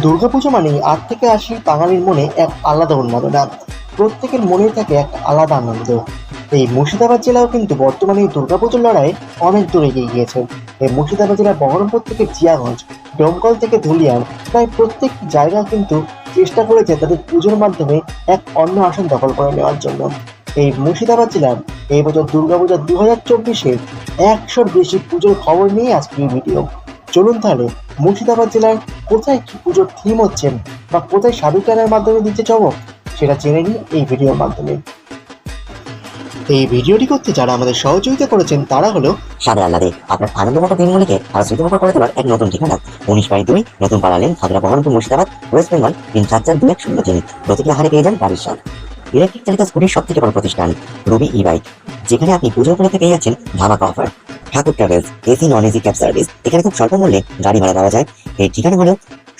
দুর্গাপুজো মানেই আট থেকে আশি বাঙালির মনে এক আলাদা উন্মাদনা। প্রত্যেকের মনে থাকে এক আলাদা আনন্দ। এই মুর্শিদাবাদ জেলাও কিন্তু বর্তমানে দুর্গাপুজোর লড়াই অনেক দূর এগিয়ে গিয়েছে। এই মুর্শিদাবাদ জেলার বহরমপুর থেকে জিয়াগঞ্জ, ডোমকল থেকে ধুলিয়ান প্রায় প্রত্যেক জায়গা কিন্তু চেষ্টা করেছে তাদের পুজোর মাধ্যমে এক অন্য আসন দখল করে নেওয়ার জন্য। এই মুর্শিদাবাদ জেলার এই বছর দুর্গাপূজা দু হাজার চব্বিশে একশোর বেশি পুজোর খবর নিয়ে আজকে এই ভিডিও। চলুন তাহলে মুর্শিদাবাদ জেলার কোথায় কি পুজোর থিম হচ্ছে বা কোথায় সাধু টানার মাধ্যমে দিতে চমক সেটা জেনে নিই এই ভিডিওর মাধ্যমে। এই ভিডিওটি করতে যারা আমাদের সহযোগিতা করেছেন, তারা হলো সাদা আহ্লাদে আপনার আনন্দমত দিনগুলিকে আরও স্মৃতিমুখর করে তোলার এক নতুন ঠিকানা। উনিশ বাই দুই, নতুন পাড়া lane Khagra Berhampore, Murshidabad, West Bengal, তিন চার চার দুই এক শূন্য তিন। প্রতিটি আহারে পেয়ে যান বাড়ির স্বাদ ইলেকট্রিক চালিত স্কুটির সব থেকে বড় প্রতিষ্ঠান রুবি ই বাইক যেখানে আপনি পুজো উপলক্ষে পেয়ে যাচ্ছেন ধামাকা offer. Thakur travels AC non AC cab service. এখানে খুব স্বল্প মূল্যে গাড়ি ভাড়া দেওয়া যায়। এই ঠিকানা হলো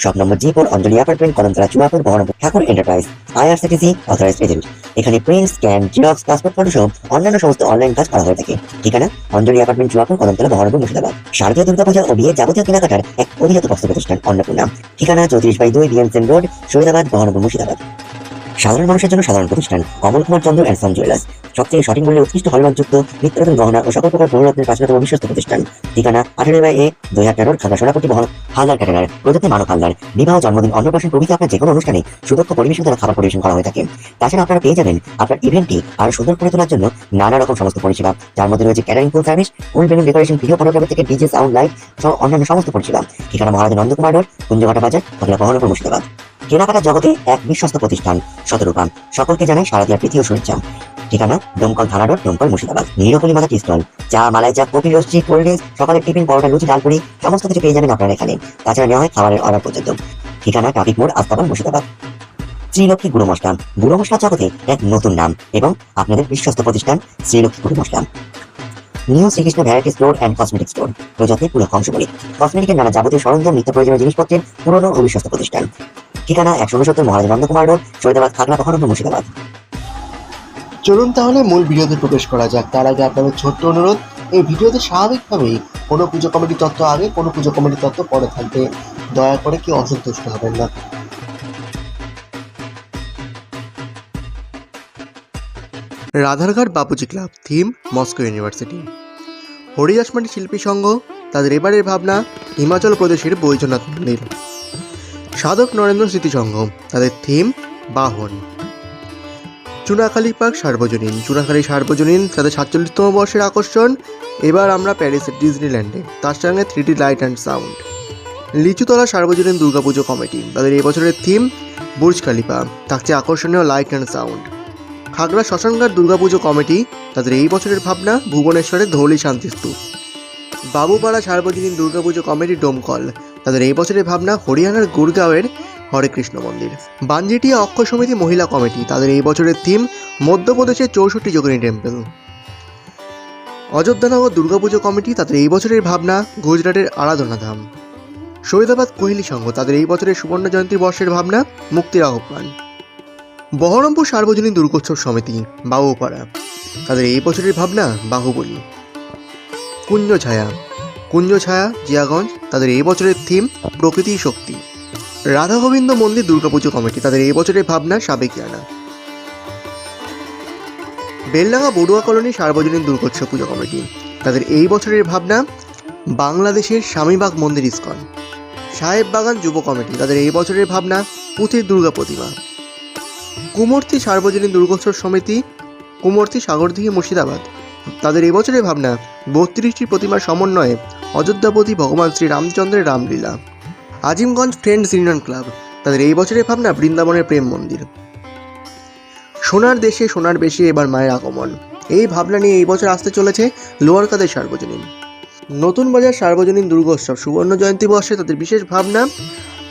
shop number G four, Anjali apartment Kadamtala Chuapur, Berhampore, Thakur enterprise IRCTC authorised agent এখানে print scan xerox passport photo সহ অন্যান্য সমস্ত অনলাইন কাজ করা হয়ে থাকে। ঠিকানা, অঞ্জলি অ্যাপার্টমেন্ট চুয়াপুর কদমতলা বহরমপুর, মুর্শিদাবাদ। শারদীয় দুর্গাপূজা ও বিয়ের যাবতীয় কেনাকাটার এক অভিজাত বস্ত্র প্রতিষ্ঠান অন্নপূর্ণা। ঠিকানা চৌত্রিশ বাই দুই বিএমসেন রোড শহীদাবাদ, বহরমপুর, মুর্শিদাবাদ। সাধারণ মানুষের জন্য সাধারণ প্রতিষ্ঠান Amal Kumar Chandra and son jewellers সবচেয়ে সঠিক মূল্যে উৎকৃষ্ট হলমানযুক্ত নিত্যনতুন গহনা ও সকল প্রকার বহুরত্নের প্রাচীনতম বিশ্বস্ত প্রতিষ্ঠান। ঠিকানা আঠারো বাই এ দুই হাজার তেরোর খাগড়া সোনাপটি বহন হালদার ক্যাটারার প্রজাতি মানব হালদার। বিবাহ, জন্মদিন, অন্নপ্রাশন প্রভৃতি আপনার যে কোনো অনুষ্ঠানে সুদক্ষ পরিবেশন দ্বারা খাবার পরিবেশন করা হয়ে থাকে। তাছাড়া আপনারা পেয়ে যাবেন আপনার ইভেন্টটি আরও সুন্দর করে তোলার জন্য নানা রকম সমস্ত পরিষেবা। যার মধ্যে রয়েছে ক্যাটারিং ফুল সার্ভিস ফুল বেলুন ডেকোরেশন ভিডিও ফটোগ্রাফি থেকে ডিজে সাউন্ড লাইট সহ অন্যান্য সমস্ত পরিষেবা। ঠিকানা মহারাজা নন্দকুমার রোড, কুঞ্জঘাটা বাজার, খাগড়া বহরমপুর মুর্শিদাবাদ। কেনাকাটার জগতে এক বিশ্বস্ত প্রতিষ্ঠান শতরূপান সকলকে জানায় শারদীয়ার প্রীতি ও শুভেচ্ছা। ঠিকানা, দমকল থানা রোড, দমকল মুর্শিদাবাদ। নিরপলি মাথা স্টল চা, মালাই চা, কফি, রোস্টি কোল্ড ড্রিঙ্কস, সকালের টিফিন, পরোটা, লুচি ডালপুরি সমস্ত কিছু পেয়ে যাবেন আপনারা এখানে। তাছাড়া নেওয়া হয় খাবারের অর্ডার পর্যন্ত। ঠিকানা, ট্রাফিক মোড় আস্তাবান মুর্শিদাবাদ। শ্রীলক্ষ্মী গুরু মশলা। গুরু মশলা জগতে এক নতুন নাম এবং আপনাদের বিশ্বস্ত প্রতিষ্ঠান, Srilakshmi Guru Masala. New Shrikrishna variety store and cosmetic store. প্রজাতির পুরো বলি কসমেটিকের নানা যাবতীয় সরঞ্জাম, নিত্য প্রয়োজনীয় জিনিসপত্রের পুরনো ও বিশ্বস্ত প্রতিষ্ঠান। ঠিকানা একশো উনসত্তর মহারাজ নন্দকুমার রোড শহীদাবাদ খাগড়া বহরমপুর মুর্শিদাবাদ। চলুন তাহলে মূল ভিডিওতে প্রবেশ করা যাক। তার আগে আপনাদের ছোট্ট অনুরোধ, এই ভিডিওতে স্বাভাবিকভাবেই কোনো পুজো কমিটির তত্ত্ব আগে, কোনো পুজো কমিটির তত্ত্ব পরে থাকবে। দয়া করে কেউ অসন্তুষ্ট হবেন না। Radharghat Bapuji club theme, Moscow university. Haridasmati Shilpi Sangha, তাদের এবারের ভাবনা, হিমাচল প্রদেশের বৈদ্যনাথ মন্দির। সাধক নরেন্দ্র স্মৃতি সংঘ তাদের থিম বাহন। চুনাখালী পার্ক সার্বজনীন, চুনাখালী সার্বজনীন তাদের সাতচল্লিশতম বর্ষের আকর্ষণ। এবার আমরা প্যারিসের ডিজনিল্যান্ডে, তার সঙ্গে three D light and sound Lichutala Sarbojanin Durga Puja committee তাদের এই বছরের থিম বুর্জ খালিফা থাকছে আকর্ষণীয় লাইট অ্যান্ড সাউন্ড খাগড়া শ্মশানঘাট দুর্গাপুজো কমিটি তাদের এই বছরের ভাবনা ভুবনেশ্বরের ধৌলি শান্তিস্তূপ। বাবুপাড়া সার্বজনীন দুর্গাপুজো কমিটি ডোমকল তাদের এই বছরের ভাবনা হরিয়ানার গুরগাঁওয়ের হরে কৃষ্ণ মন্দির। বানজিটিয়া অক্ষয় সমিতি মহিলা কমিটি, তাদের এই বছরের থিম, মধ্যপ্রদেশের চৌষট্টি যোগিনী টেম্পল। অযোধ্যানগর দুর্গাপুজো কমিটি, তাদের এই বছরের ভাবনা, গুজরাটের আরাধনাধাম শহীদাবাদ কোহলি সংঘ, তাদের এই বছরের সুবর্ণ জয়ন্তী বর্ষের ভাবনা, মুক্তির আহ্বান। বহরমপুর সার্বজনীন দুর্গোৎসব সমিতি বাবুপাড়া তাদের এই বছরের ভাবনা, বাহুবলী। কুঞ্জ ছায়া। কুঞ্জ ছায়া জিয়াগঞ্জ, তাদের এই বছরের থিম প্রকৃতি শক্তি। রাধা গোবিন্দ মন্দির দুর্গাপুজো কমিটি তাদের এই বছরের ভাবনা সাবেকিয়ানা বেলডাঙ্গা বড়ুয়া কলোনি, সার্বজনীন দুর্গোৎসব পুজো কমিটি তাদের এই বছরের ভাবনা, বাংলাদেশের স্বামীবাগ মন্দির ইস্কন। সাহেব বাগান যুব কমিটি তাদের এই বছরের ভাবনা, পুঁথির দুর্গা প্রতিমা। কুমূর্তি সার্বজনীন দুর্গোৎসব সমিতি কুমূর্তি সাগরদিঘি মুর্শিদাবাদ, তাদের এবছরের ভাবনা, বত্রিশটি প্রতিমার সমন্বয়ে অযোধ্যাপতি ভগবান শ্রী রামচন্দ্রের Ramlila. Azimganj friends union club, তাদের এই বছরের ভাবনা বৃন্দাবনের প্রেম মন্দির। সোনার দেশে সোনার বেশে এবার মায়ের আগমন। এই ভাবনা নিয়ে এই বছর আসতে চলেছে লোয়ার কাদের সার্বজনীন। নতুন বাজার সার্বজনীন দুর্গোৎসব সুবর্ণ জয়ন্তী বর্ষে তাদের বিশেষ ভাবনা,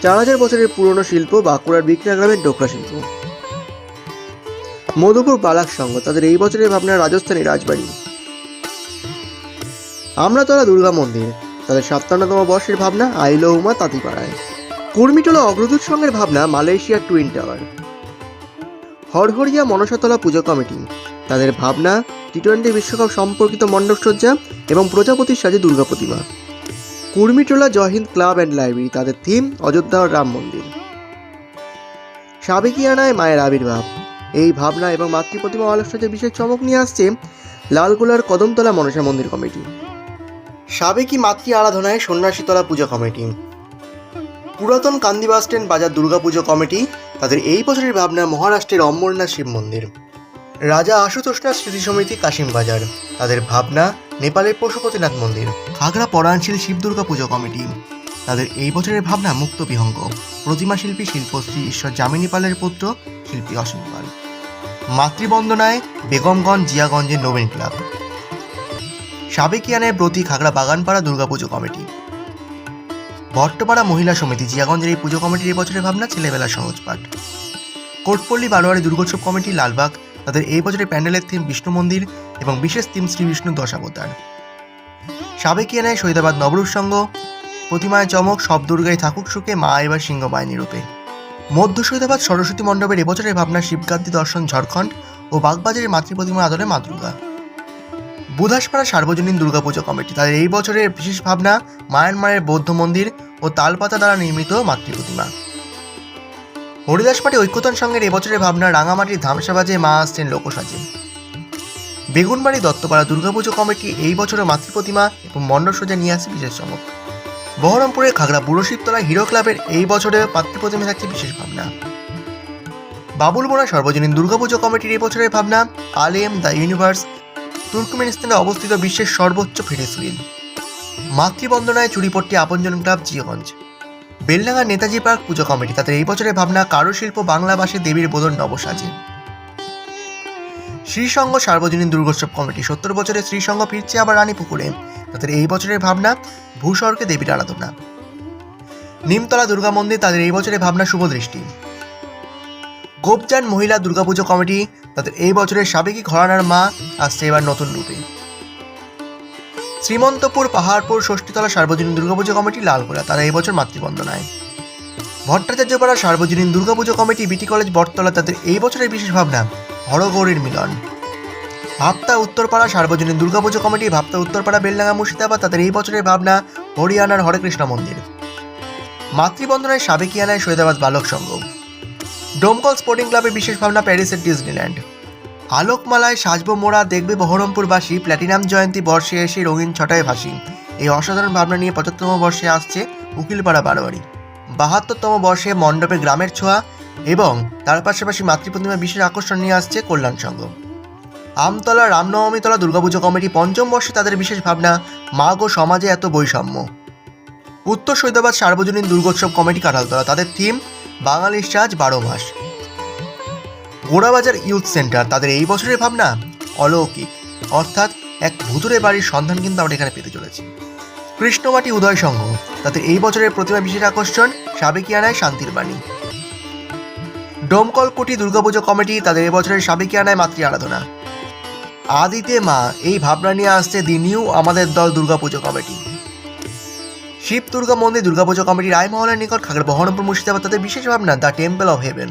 চার হাজার বছরের পুরনো শিল্প বাঁকুড়ার বিকনা গ্রামের ডোকরা শিল্প। মধুপুর বালাক সংঘ, তাদের এই বছরের ভাবনা রাজস্থানী রাজবাড়ি। আমরাতলা দুর্গা মন্দির। তাদের সাতান্নতম বর্ষের ভাবনা আইলো উমা তাঁতিপাড়ায়। কুর্মিটোলা অগ্রদূত সংঘের ভাবনা মালয়েশিয়ার টুইন টাওয়ার। হরহরিয়া মনসাতলা পুজো কমিটি। তাদের ভাবনা টি টোয়েন্টি বিশ্বকাপ সম্পর্কিত মণ্ডপসজ্জা এবং প্রজাপতির সাজে দুর্গা প্রতিমা। Kurmitola Joyhind club and library, তাদের থিম অযোধ্যা রাম মন্দির। সাবেকিয়ানায় মায়ের আবির্ভাব। এই ভাবনা এবং মাতৃ প্রতিমা আলোচ্যতে বিশেষ চমক নিয়ে আসছে লালগোলার কদমতলা মনসা মন্দির কমিটি। সাবেকি মাতৃ আরাধনায় সন্ন্যাসীতলা পূজা কমিটি। পুরাতন কান্দি বাস স্ট্যান্ড বাজার দুর্গাপুজো কমিটি তাদের এই বছরের ভাবনা মহারাষ্ট্রের অম্বরনাথ শিব মন্দির। রাজা আশুতোষনাথ স্মৃতি সমিতি কাশিম বাজার। তাদের ভাবনা নেপালের পশুপতিনাথ মন্দির, খাগড়া পরায়ণশীল শিব দুর্গা পুজো কমিটি। তাদের এই বছরের ভাবনা মুক্ত বিহঙ্গ। প্রতিমা শিল্পী শিল্পশ্রী ঈশ্বর জামিনী পালের পুত্র, শিল্পী অসীম পাল। মাতৃবন্দনায় বেগমগঞ্জ জিয়াগঞ্জের নবীন ক্লাব। সাবেকিয়ানের ব্রতী খাগড়া বাগানপাড়া দুর্গাপুজো কমিটি। ভট্টপাড়া মহিলা সমিতি, জিয়াগঞ্জের এই পুজো কমিটির এই বছরের ভাবনা ছেলেবেলা সহজ পাঠ। কোটপল্লী বারোয়ারি দুর্গোৎসব কমিটি লালবাগ, তাদের এই বছরের প্যান্ডেলের থিম বিষ্ণু মন্দির এবং বিশেষ থিম শ্রী বিষ্ণু দশাবতার। সাবেকিয়ানায় শহীদাবাদ নবরূপ সংঘ প্রতিমায় চমক সব দুর্গায় থাকুক সুখে, মা এবার সিংহবাহিনী রূপে। মধ্য শহীদাবাদ সরস্বতী মণ্ডপের এবছরের ভাবনা শিবগান্তি দর্শন ঝাড়খণ্ড ও বাগবাজারের মাতৃপ্রতিমার আদলে মা দুর্গা বুধাসপাড়া সার্বজনীন দুর্গাপুজো কমিটি। তাদের এই বছরের বিশেষ ভাবনা মায়ানমারের বৌদ্ধ মন্দির ও তালপাতা দ্বারা নির্মিত মাতৃ মাতৃপ্রতিমা। হরিদাসপাটি ঐক্যতন সংঘের এবছরের ভাবনা রাঙামাটির ধামসাবাজে মা আসছেন লোকসাজে। বেগুনবাড়ি দত্তপাড়া দুর্গাপুজো কমিটি এই বছরের মাতৃপ্রতিমা এবং মণ্ডপসজ্জা নিয়ে আসে বিশেষ চমক। বহরমপুরের খাগড়া বুড়ো শিবতলা হিরো ক্লাবের এই বছরে মাতৃপ্রতিমা থাকছে বিশেষ ভাবনা। বাবুলবোনা সর্বজনীন দুর্গাপুজো কমিটির এই বছরের ভাবনা আলেম দ্য ইউনিভার্স তুর্কমেনিস্তানে অবস্থিত বিশ্বের সর্বোচ্চ Ferris wheel মাতৃবন্দনায় Churipatti Apanjan club Jiaganj Beldanga Netaji park Puja committee. তাদের এই বছরের ভাবনা, কারুশিল্প বাংলাভাষী দেবীর বোধন নবসাজে। শ্রীসংঘ সার্বজনীন দুর্গোৎসব কমিটি। সত্তর বছরের শ্রীসংঘ ফিরছে আবার রানীপুকুরে তাদের এই বছরের ভাবনা, ভূস্বর্গে দেবীর আরাধনা। নিমতলা দুর্গা মন্দির তাদের এই বছরের ভাবনা, শুভ গোপজান মহিলা দুর্গাপুজো কমিটি তাদের এই বছরের সাবেকি ঘরানার মা আসছে এবার নতুন রূপে। শ্রীমন্তপুর পাহাড়পুর ষষ্ঠীতলা সার্বজনীন দুর্গাপুজো কমিটি লালগোলা তারা এই বছর মাতৃবন্দনায়। Bhattacharyapara Sarbojanin Durga Puja committee, BT college Battala তাদের এই বছরের বিশেষ ভাবনা, হরগৌরীর মিলন। ভাবতা উত্তরপাড়া সার্বজনীন দুর্গাপুজো কমিটি, ভাবতা উত্তরপাড়া বেলডাঙ্গা মুর্শিদাবাদ তাদের এই বছরের ভাবনা, হরিয়ানার হরেকৃষ্ণ মন্দির। মাতৃবন্দনায় সাবেকিয়ানায় শহীদাবাদ বালক সংঘ। ডোমকল স্পোর্টিং ক্লাবের বিশেষ ভাবনা প্যারিসের ডিজনিল্যান্ড। আলোকমালায় সাজবো মোড়া দেখবে বহরমপুরবাসী প্ল্যাটিনাম জয়ন্তী বর্ষে এসে রঙিন ছটায় ভাসি এই অসাধারণ ভাবনা নিয়ে পঁচাত্তরতম বর্ষে আসছে উকিলপাড়া বারোয়ারি। বাহাত্তরতম বর্ষে মণ্ডপে গ্রামের ছোঁয়া এবং তার পাশাপাশি মাতৃপ্রতিমা বিশেষ আকর্ষণ নিয়ে আসছে কল্যাণ সংঘ। আমতলা রামনবমীতলা দুর্গাপুজো কমিটি পঞ্চম বর্ষে তাদের বিশেষ ভাবনা, মা গো সমাজে এত বৈষম্য। উত্তর সৈদাবাদ সার্বজনীন দুর্গোৎসব কমিটি কাঁঠালতলা, তাদের থিম বাঙালির সাজ বারো মাস। গোড়াবাজার ইউথ সেন্টার, তাদের এই বছরের ভাবনা অলৌকিক। অর্থাৎ এক ভুতুরে বাড়ির সন্ধান কিন্তু আমরা এখানে পেতে চলেছি। কৃষ্ণমাটি উদয় সংঘ তাদের এই বছরের প্রতিমা বিশেষ আকর্ষণ সাবেকিয়ানায় শান্তির বাণী। ডোমকল কুটি দুর্গাপুজো কমিটি তাদের এবছরের সাবেকিয়ানায় মাতৃ আরাধনা। আদিতে মা, এই ভাবনা নিয়ে আসছে দি নিউ আমাদের দল দুর্গাপুজো কমিটি। শিব দুর্গা মন্দির, দুর্গাপুজো কমিটি রায়মহলের নিকট খাগড়া, বহরমপুর, মুর্শিদাবাদ তাদের বিশেষ ভাবনা, the temple of heaven.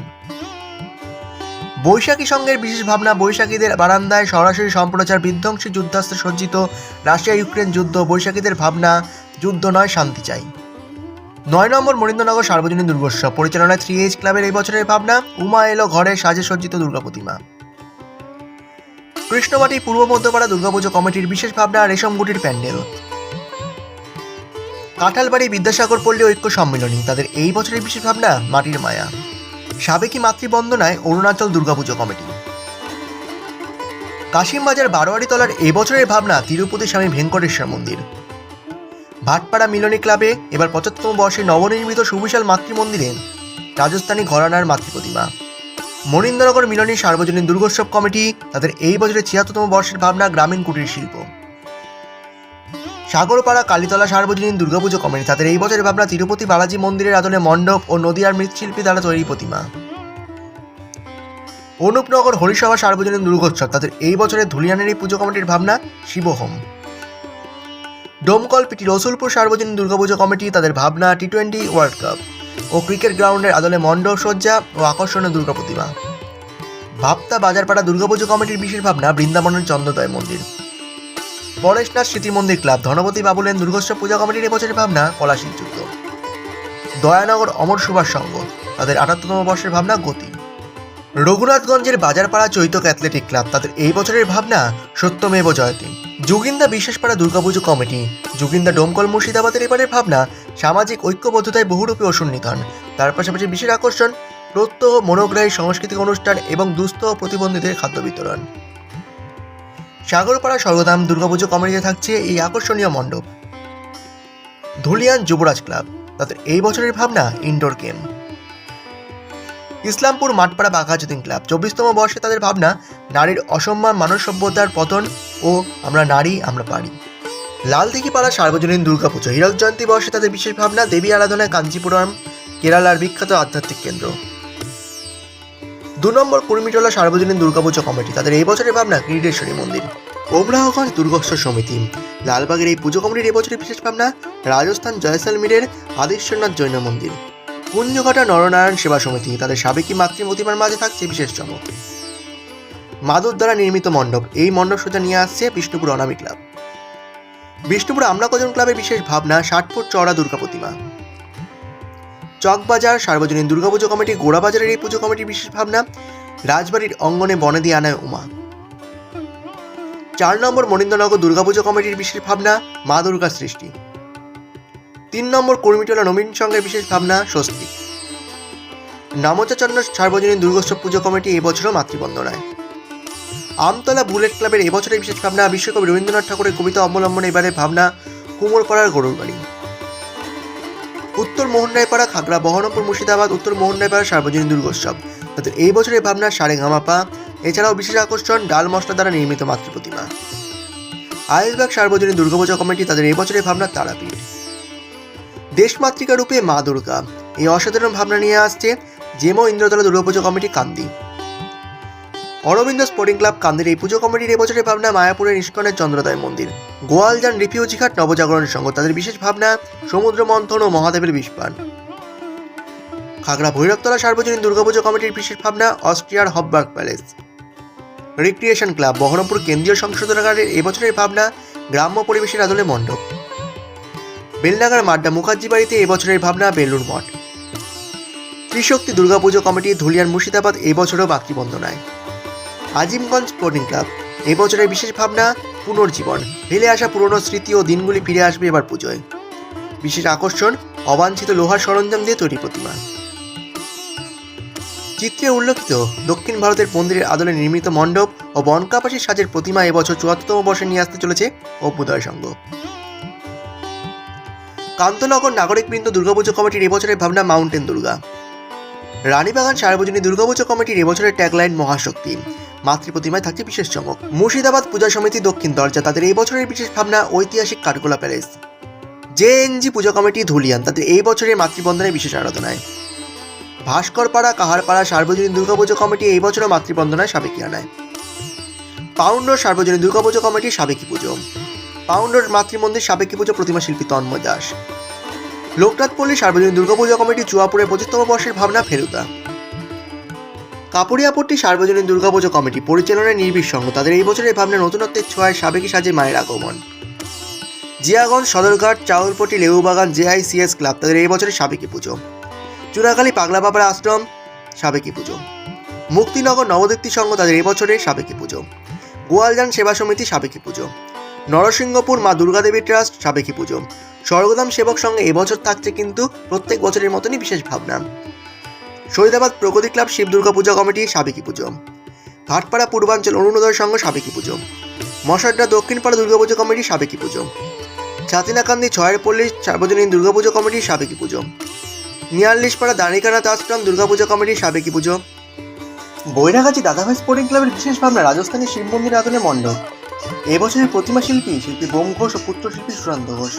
Baishakhi সংঘের বিশেষ ভাবনা, বৈশাখীদের বারান্দায় সরাসরি সম্প্রচার, বিধ্বংসী যুদ্ধাস্ত্র সজ্জিত রাশিয়া ইউক্রেন যুদ্ধ, বৈশাখীদের ভাবনা, যুদ্ধ নয়, শান্তি চাই। নয় নম্বর মরিন্দ্রনগর সার্বজনীন দুর্গোৎসব, পরিচালনায় থ্রি এইচ ক্লাবের এই বছরের ভাবনা, উমা এলো ঘরে সাজে সজ্জিত দুর্গা প্রতিমা। কৃষ্ণবাটি, পূর্ব মধ্যপাড়া দুর্গাপুজো কমিটির বিশেষ ভাবনা রেশমগুটির প্যান্ডেল। কাঁঠালবাড়ি বিদ্যাসাগর পল্লী ঐক্য সম্মিলনী, তাদের এই বছরের বিশেষ ভাবনা মাটির মায়া। সাবেকি মাতৃবন্দনায় অরুণাচল দুর্গাপুজো কমিটি। কাশিমবাজার বারোয়ারি তলার এই বছরের ভাবনা তিরুপতি স্বামী ভেঙ্কটেশ্বর মন্দির। ভাটপাড়া মিলনী ক্লাবে এবার পঁচাত্তম বর্ষে নবনির্মিত সুবিশাল মাতৃমন্দিরে রাজস্থানী ঘরানার মাতৃপ্রতিমা। মনীন্দ্রনগর মিলনী সার্বজনীন দুর্গোৎসব কমিটি তাদের এই বছরের ছিয়াত্তরতম বর্ষের ভাবনা গ্রামীণ কুটির শিল্প। সাগরপাড়া, কালীতলা, সার্বজনীন দুর্গাপুজো কমিটি তাদের এই বছরের ভাবনা তিরুপতি বালাজি মন্দিরের আদলে মণ্ডপ ও নদীয়ার মৃৎশিল্পী দ্বারা তৈরি প্রতিমা। অনুপনগর হরিসভা সার্বজনীন দুর্গোৎসব। তাদের এই বছরের ধুলিয়ানের এই পুজো কমিটির ভাবনা শিবহোম। ডোমকল পিটি রসুলপুর সার্বজনীন দুর্গাপুজো কমিটি তাদের ভাবনা টি টোয়েন্টি ওয়ার্ল্ড কাপ ও ক্রিকেট গ্রাউন্ডের আদলে মণ্ডপ সজ্জা ও আকর্ষণীয় দুর্গা প্রতিমা। ভাবতা বাজারপাড়া দুর্গাপুজো কমিটির বিশেষ ভাবনা বৃন্দাবনের চন্দ্রদয় মন্দির। পরেশনাথ স্মৃতি মন্দির ক্লাব ধনপতি বাবুলেন দুর্গোৎসব পূজা কমিটির এবছরের ভাবনা পলাশির যুদ্ধ। দয়ানগর অমর সুভাষ সংঘ তাদের আটাত্তরতম বর্ষের ভাবনা গতি। রঘুনাথগঞ্জের বাজারপাড়া চৈতক অ্যাথলেটিক ক্লাব, তাদের এই বছরের ভাবনা সত্যমেব জয়তে যোগিন্দা বিশ্বাসপাড়া দুর্গাপুজো কমিটি, যোগিন্দা ডোমকল মুর্শিদাবাদের এবারের ভাবনা সামাজিক ঐক্যবদ্ধতায় বহুরূপী অসন্নিধন। তার পাশাপাশি বিশেষ আকর্ষণ, প্রত্যহ মনোগ্রাহী সাংস্কৃতিক অনুষ্ঠান এবং দুস্থ প্রতিবন্ধীদের খাদ্য বিতরণ। সাগরপাড়া স্বর্গধাম দুর্গাপুজো কমিটিতে থাকছে এই আকর্ষণীয় মণ্ডপ। ধুলিয়ান যুবরাজ ক্লাব, তাদের এই বছরের ভাবনা indoor game Islampur Mathpara Baghajatin club, চব্বিশতম বর্ষে তাদের ভাবনা, নারীর অসম্মান, মানব সভ্যতার পতন ও আমরা নারী, আমরা পারি। লালদিঘি লালদিঘিপাড়া সার্বজনীন দুর্গাপুজো হীরক জয়ন্তী বর্ষে তাদের বিশেষ ভাবনা, দেবী আরাধনায় কাঞ্চিপুরম, কেরালার বিখ্যাত আধ্যাত্মিক কেন্দ্র। দু নম্বর কুর্মিটোলা সার্বজনীন দুর্গাপুজো কমিটি, তাদের এই বছরের ভাবনা কিরিটেশ্বরী মন্দির। ওমরাহগঞ্জ দুর্গোৎসব সমিতি। লালবাগের এই পুজো কমিটির এবছরের বিশেষ ভাবনা, রাজস্থান জয়সালমীরের আদিশ্বরনাথ জৈন মন্দির। কুঞ্জঘাটা নরনারায়ণ সেবা সমিতি, তাদের সাবেকি মাতৃ প্রতিমার মাঝে থাকছে বিশেষ চমক। মাদুর দ্বারা নির্মিত মণ্ডপ, এই মণ্ডপ সোজা নিয়ে আসছে বিষ্ণুপুর অনামী ক্লাব। বিষ্ণুপুর আমলাকজন ক্লাবের বিশেষ ভাবনা, ষাট ফুট চওড়া দুর্গা প্রতিমা। চকবাজার, সার্বজনীন দুর্গাপুজো কমিটি, গোড়াবাজারের এই পুজো কমিটির বিশেষ ভাবনা, রাজবাড়ির অঙ্গনে বনে দিয়ে আনায় উমা। চার নম্বর মনিন্দ্রনগর দুর্গাপুজো কমিটির বিশেষ ভাবনা, মা দুর্গা সৃষ্টি। তিন নম্বর কর্মীটোলা নবীন সংঘের বিশেষ ভাবনা, স্বস্তি। নামচাচন্ন সার্বজনীন দুর্গোৎসব পুজো কমিটি এবছরও মাতৃবন্দনায়। আমতলা বুলেট ক্লাবের এবছরের বিশেষ ভাবনা, বিশ্বকবি রবীন্দ্রনাথ ঠাকুরের কবিতা অবলম্বনে এবারে ভাবনা কুমোর কুমোরপাড়ার গরুর বাড়ি। উত্তর মোহনরায়পাড়া, খাগড়া, বহরমপুর মুর্শিদাবাদ, উত্তর মোহনরায়পাড়া সার্বজনীন দুর্গোৎসব। তাদের এই বছরের ভাবনা সারে গামাপা এছাড়াও বিশেষ আকর্ষণ ডাল মশলা দ্বারা নির্মিত মাতৃপ্রতিমা আয়েসবাগ সার্বজনীন দুর্গাপূজা কমিটি তাদের এই বছরের ভাবনা তারাপীঠ দেশমাতৃকা রূপে মা দুর্গা। এই অসাধারণ ভাবনা নিয়ে আসছে Jemo Indratala Durga Puja committee Kandi. Aurobindo sporting club কান্দির এই পুজো কমিটির এবছরের ভাবনা মায়াপুরের ইস্কনের চন্দ্রদয় মন্দির। গোয়ালজান রিফিউজি ঘাট নবজাগরণ সংঘ তাদের বিশেষ ভাবনা সমুদ্র মন্থন ও মহাদেবের বিষপান। খাগড়া ভৈরবতলা সার্বজনীন দুর্গাপুজো কমিটির বিশেষ ভাবনা অস্ট্রিয়ার Habsburg palace. Recreation club Berhampore কেন্দ্রীয় সংশোধনাগারের এবছরের ভাবনা গ্রাম্য পরিবেশের আদলে মণ্ডপ বেলনাগার মাড্ডা মুখার্জি বাড়িতে এবছরের ভাবনা বেলুর মঠ ত্রিশক্তি দুর্গাপুজো কমিটি ধুলিয়ার মুর্শিদাবাদ এবছরও মাতৃবন্দনায় আজিমগঞ্জ স্পোর্টিং ক্লাব এবছরের বিশেষ ভাবনা পুনর্জীবন ফেলে আসা পুরনো স্মৃতি ও দিনগুলি ফিরে আসবে এবার পুজোয় বিশেষ আকর্ষণ অবাঞ্ছিত লোহার সরঞ্জাম দিয়ে তৈরি প্রতিমা চিত্রে উল্লেখিত, দক্ষিণ ভারতের মন্দিরের আদলে নির্মিত মণ্ডপ ও বনকাপাসী সাজের প্রতিমা এবছর চুয়াত্তরতম বর্ষে নিয়ে আসতে চলেছে অভ্যুদয় সংঘ। কান্তনগর নাগরিকবৃন্দ দুর্গাপুজো কমিটির এবছরের ভাবনা মাউন্টেন দুর্গা। রানীবাগান সার্বজনীন দুর্গাপুজো কমিটির এবছরের ট্যাগলাইন মহাশক্তি। মাতৃপ্রতিমায় থাকছে বিশেষ চমক। মুর্শিদাবাদ পূজা সমিতি দক্ষিণ দরজা, তাদের এই বছরের বিশেষ ভাবনা ঐতিহাসিক Kathgola palace. JNG Puja committee Dhulian, তাদের এই বছরের মাতৃবন্ধনের বিশেষ আরাধনায়। ভাস্করপাড়া কাহারপাড়া সার্বজনীন দুর্গাপুজো কমিটি এই বছরও মাতৃবন্দনায় সাবেকিয়ানায় পাউন্ডর সার্বজনীন দুর্গাপুজো কমিটি সাবেকি পুজো। পাউন্ডর মাতৃমন্দির সাবেকি পুজো প্রতিমা শিল্পী তন্ময় দাস। লোকনাথপল্লী সার্বজনীন দুর্গাপুজো কমিটি চুয়াপুরের পঁচিশতম বর্ষের ভাবনা ফেরুদা কাপুরিয়াপট্টি সার্বজনীন দুর্গাপুজো কমিটি পরিচালনায় সংঘ তাদের এই বছরের ভাবনা নতুনত্বের ছোঁয়ায় সাবেকি সাজে মায়ের আগমন। জিয়াগঞ্জ সদরঘাট চাউলপট্টি লেবুবাগান জেআইসিএস ক্লাব তাদের এই বছরের সাবেকি পুজো। চুনাখালী পাগলা বাবার আশ্রম, সাবেকি পুজো। মুক্তিনগর নবদীপ্তি সংঘ তাদের এই বছরের সাবেকি পুজো। গোয়ালজান সেবা সমিতি সাবেকি পুজো। নরসিংহপুর মা দুর্গাদেবী ট্রাস্ট সাবেকি পুজো। স্বর্গধাম সেবক সঙ্গে এবছর থাকছে কিন্তু প্রত্যেক বছরের মতনই বিশেষ ভাবনা। শহীদাবাদ প্রগতি ক্লাব শিব দুর্গা পূজা কমিটি সাবেকি পুজো। ঘাটপাড়া পূর্বাঞ্চল অরুণোদয় সংঘ সাবেকি পুজো। মশাড্ডা দক্ষিণপাড়া দুর্গাপুজো কমিটি সাবেকি পুজো। ছাতিনাকান্দি ছয়ের পল্লী সার্বজনীন দুর্গাপুজো কমিটি সাবেকি পুজো। নিয়াল্লিশপাড়া দাঁড়িকানাথ আশ্রম দুর্গাপুজো কমিটির সাবেকি পুজো। বৈরাগাছি দাদাভাই স্পোর্টিং ক্লাবের বিশেষ ভাবনা রাজস্থানের শিব মন্দির আদলে মণ্ডপ। এবছরের প্রতিমা শিল্পী শিল্পী বোম ঘোষ ও পুত্র শিল্পী সুশান্ত ঘোষ।